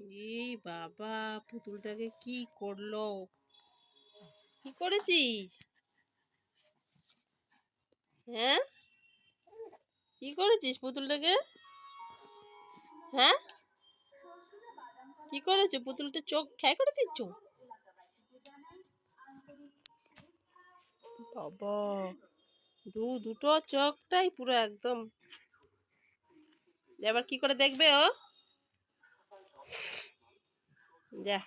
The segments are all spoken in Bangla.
এই বাবা, পুতুলটাকে কি করল? কি করেছিস? হ্যাঁ? কি করেছিস পুতুলটাকে? হ্যাঁ? কি করেছ? পুতুলটা চোখ খেয়ে করে দিচ্ছ? বাবা, দু, দুটো চোখটাই পুরো একদম। এবার কি করে দেখবে ও? যা।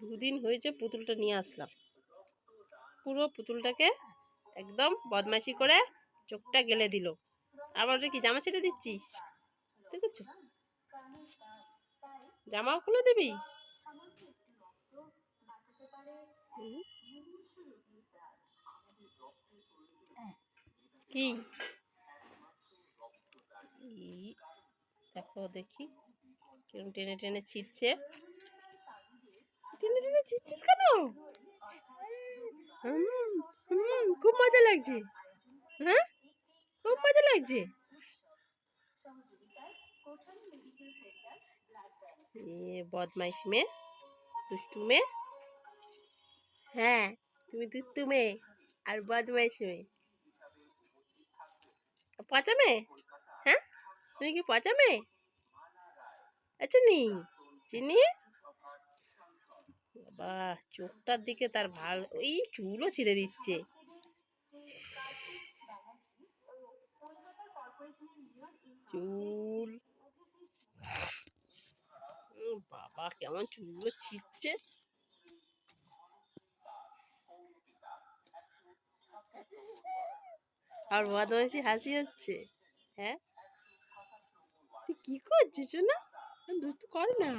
দুদিন হয়েছে পুতুলটা নিয়ে আসলাম। পুরো পুতুলটাকে একদম বদমাইশি করে চোখটা গেলে দিল। আবার কি জামা ছেড়ে দিচ্ছিস? দেখেছ? জামাও খুলে দিবি? কি? দেখো দেখি, কিরম টেনে টেনে ছিঁড়ছে টেনে টেনে ছিঁড়ছিস কেন? খুব মজা লাগছে। হ্যাঁ? খুব মজা লাগছে। বদমাইশ মেয়ে, দুষ্টু মেয়ে। হ্যাঁ তুমি দুষ্টু মেয়ে আর বদমাইশ মেয়ে। পচা মেয়ে? তুমি কি পচা মেয়ে আচ্ছা নি চিনি বাবা চোখটার দিকে তার ভালো এই চুলও ছিঁড়ে দিচ্ছে চুল বাবা কেমন চুলগুলো ছিঁড়ছে আর বদমাইশি হাসি হচ্ছে হ্যাঁ তুই কি করছিস না দুধ কর না।